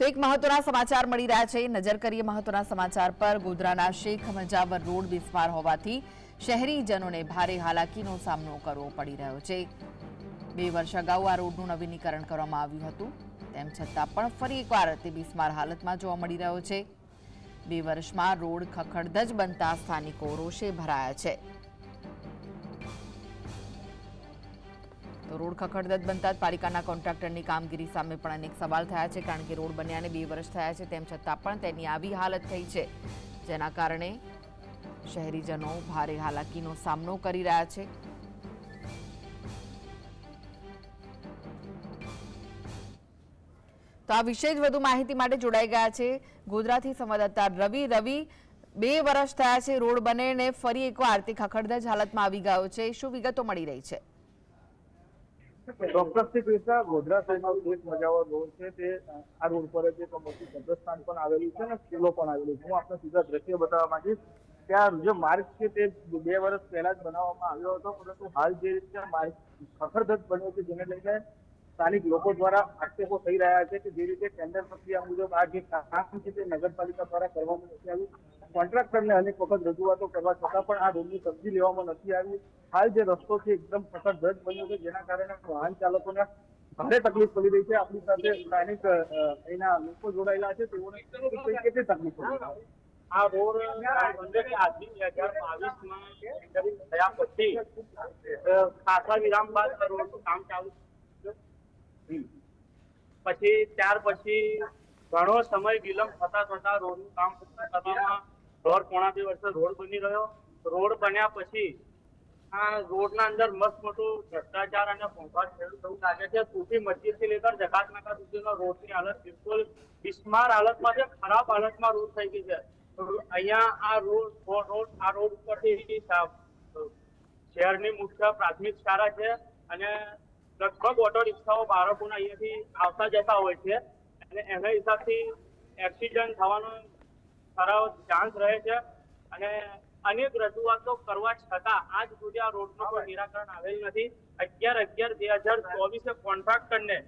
તો એક મહત્વના સમાચાર મળી રહ્યા છે. નજર કરીએ મહત્વના સમાચાર પર. ગોધરાના શેખ મજાવર રોડ બિસ્માર હોવાથી શહેરીજનોને ભારે હાલાકીનો સામનો કરવો પડી રહ્યો છે. બે વર્ષ અગાઉ આ રોડનું નવીનીકરણ કરવામાં આવ્યું હતું. તેમ છતાં પણ ફરી એકવાર તે બિસ્માર હાલતમાં જોવા મળી રહ્યો છે. બે વર્ષમાં રોડ ખખડધજ બનતા સ્થાનિકો રોષે ભરાયા છે. તો રોડ ખખડદત બનતા જ પાલિકાના કોન્ટ્રાક્ટરની કામગીરી સામે પણ અનેક સવાલ થયા છે, કારણ કે રોડ બન્યાને બે વર્ષ થયા છે, તેમ છતાં પણ તેની આવી હાલત થઈ છે. જેના કારણે શહેરીજનો ભારે હાલાકીનો સામનો કરી રહ્યા છે. તો આ વિશે જ વધુ માહિતી માટે જોડાઈ ગયા છે ગોધરાથી સંવાદદાતા રવિ. રવિ, બે વર્ષ થયા છે, રોડ બને ફરી એકવાર તે ખખડધજ હાલતમાં આવી ગયો છે. શું વિગતો મળી રહી છે? ચોક્કસથી પૈસા ગોધરા શહેરનો એક મજાવો રોડ છે તે, આ રોડ પર જે મોટું કબ્રસ્તાન પણ આવેલું છે અને સ્કૂલો પણ આવેલો છે. હું આપને સીધા દ્રશ્ય બતાવવા માંગીશ. ત્યાં જે માર્ગ છે તે બે વર્ષ પહેલા જ બનાવવામાં આવ્યો હતો, પરંતુ હાલ જે રીતે માર્ગ ખખડધજ બન્યો છે, જેને લઈને સ્થાનિક લોકો દ્વારા આક્ષેપો થઈ રહ્યા છે કે જે રીતે ટેન્ડર પ્રક્રિયા મુજબ આ જે કામ છે તે નગરપાલિકા દ્વારા કરવામાં નથી આવ્યું. કોન્ટ્રાક્ટરને અનેક વખત રજૂઆતો કરવા છતાં પણ આ રોડની સમજી લેવામાં નથી આવી. હાલ જે રસ્તો છે, એકદમ સખત બન્યો છે, જેના કારણે વાહન ચાલકોને ભારે તકલીફ પડી રહી છે. આપણી સાથે સ્થાનિક અહીંના લોકો જોડાયેલા છે. તેઓને કેટલી તકલીફ પડી? આ રોડ આઠમી બે હજાર બાવીસમાં ટેન્ડરિંગ થયા પછી ખાસા વિરામ બાદ રોડનું કામ ચાલુ પછી ત્યાર પછી ઘણો સમય વિલંબ થતા થતા રોડનું કામ પૂર્ણ કરવામાં દોઢ પોણા બે વર્ષ રોડ બની રહ્યો? રોડ બન્યા પછી આ રોડના અંદર મસ્ત મોટું ભ્રષ્ટાચાર અને ભોંગાટ થયેલું થવું લાગે છે. સૂફી મસ્જિદથી લેકર જકાત નાકા સુધીનો રોડની હાલત બિલકુલ બિસ્માર હાલતમાં છે. ખરાબ હાલતમાં રોડ થઈ ગઈ છે. અહીંયા આ રોડ રોડ, આ રોડ ઉપરથી શહેરની મુખ્ય પ્રાથમિક શાળા છે અને લગભગ ઓટો રિક્ષાઓ બાળકોના અહીંયાથી આવતા જતા હોય છે. અને એના હિસાબથી એક્સિડન્ટ થવાનો ખરાબ ચાન્સ રહે છે અને અનેક રજૂઆતો કરવા છતાં આજ સુધી આ રોડનું કોઈ નિરાકરણ આવેલ નથી. અગિયાર અગિયાર બે હજાર ચોવીસે કોન્ટ્રાક્ટરને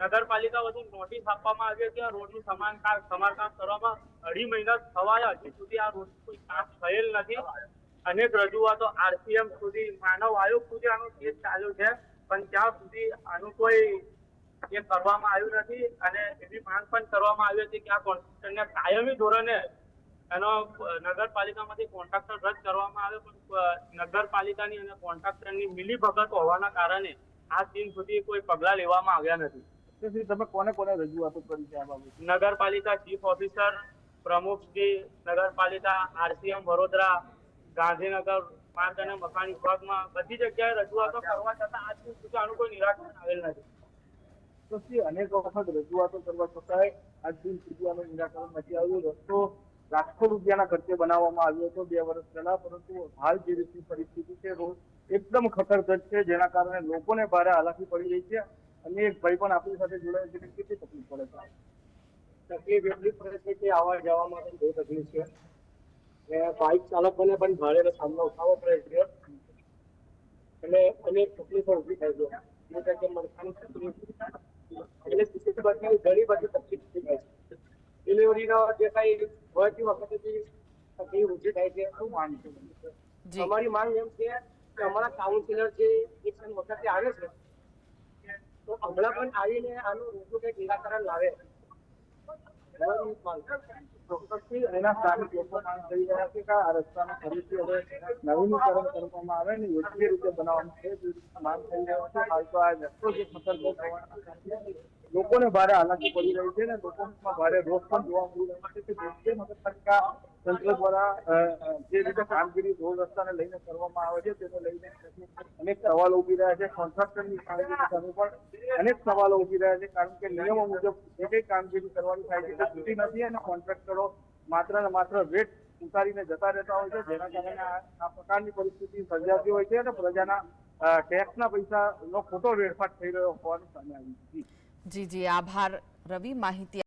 નગરપાલિકા વધુ નોટિસ આપવામાં આવી હતી આ રોડનું સમારકામ સમારકામ કરવામાં અઢી મહિના થવાયા. હજી સુધી આ રોડ કોઈ કામ થયેલ નથી. અનેક રજૂઆતો આરસીએમ સુધી, માનવ આયોગ સુધી આનો કેસ ચાલ્યો છે. પણ ત્યાં સુધી આનું કોઈ એ કરવામાં આવ્યું નથી અને એવી માંગ પણ કરવામાં આવી હતી કે આ કોન્ટ્રાક્ટરને કાયમી ધોરણે એનો નગરપાલિકામાંથી કોન્ટ્રાક્ટર રદ કરવામાં આવે પણ નગરપાલિકાની અને કોન્ટ્રાક્ટરની મિલીભગત હોવાના કારણે આ દિન સુધી કોઈ પગલાં લેવામાં આવ્યા નથી. તમે કોને કોને રજૂઆતો કરી છે આ બાબતે? નગરપાલિકા ચીફ ઓફિસર પ્રમુખશ્રી નગરપાલિકા આરસીએમ વડોદરા ગાંધીનગર માર્ગ અને મકાન વિભાગમાં બધી જગ્યાએ રજૂઆતો કરવા છતાં આજ દિન સુધી આનું કોઈ નિરાકરણ આવેલ નથી. તો અનેક વખત રજૂઆતો કરવા છતાંય આજ દિન સુધી આનું નિરાકરણ નથી આવ્યું. રસ્તો લાખો રૂપિયાના ખર્ચે બનાવવામાં આવ્યો હતો બે વર્ષ પહેલા, પરંતુ હાલ જે રીતની પરિસ્થિતિ છે રોડ એકદમ ખતરજત છે, જેના કારણે લોકોને ભારે હાલાકી પડી રહી છે. અને એક ભાઈ પણ આપણી સાથે જોડાયેલ છે કેટલી તકલીફ પડે છે? તકલીફ એટલી પડે છે કે આવવા જવા માટે બહુ તકલીફ છે. ને બાઇક ચાલકોને પણ ભારે સામનો ઉઠાવવો પડે છે. અને અનેક તકલીફો ઊભી થાય છે. જેમ કે મણકાની તકલીફ એટલે ઘણી બધી તકલીફ ઊભી થાય છે. ડિલિવરીનો જે કઈ હોયતી વખતે જે ઓછી થાય છે શું માંગ છે. અમારી માંગ એમ છે કે અમારા કાઉન્સિલર જે ઇલેક્શન વખતે આવે છે તો હમણાં પણ આવીને આનું રૂપું કંઈક નિરાકરણ લાવે. અમારી માંગ છે. ચોક્કસથી એના સ્થાનિક લોકો માંગ કરી રહ્યા છે કે આ રસ્તાનું ફરીથી હવે નવીનીકરણ કરવામાં આવે ને યોગ્ય રીતે બનાવવામાં આવે માંગ થઈ રહ્યો છે. હાલ તો આ રસ્તો જે ખતરનાક હોવાના કારણે લોકોને ભારે હાલાકી પડી રહી છે અને લોકોમાં ભારે રોષ પણ જોવા મળી રહ્યો છે કે જે નગરપાલિકા તંત્ર દ્વારા જે રીતે કામગીરી રોડ રસ્તાને લઈને કરવામાં આવે છે તેને લઈને અનેક સવાલો ઊભી રહ્યા છે, કોન્ટ્રાક્ટરની કામગીરી સામે પણ અનેક સવાલો ઊભી રહ્યા છે, કારણ કે નિયમો મુજબ જે કઈ કામગીરી કરવાની થાય છે, તે થતી નથી અને કોન્ટ્રાક્ટરો માત્ર ને માત્ર રેટ ઉતારીને જતા રહેતા હોય છે, જેના કારણે આ પ્રકારની પરિસ્થિતિ સર્જાતી હોય છે અને પ્રજાના ટેક્સના પૈસાનો ખોટો વેડફાટ થઈ રહ્યો હોવાનું સામે આવ્યું છે. જી જી. આભાર રવિ. માહિતી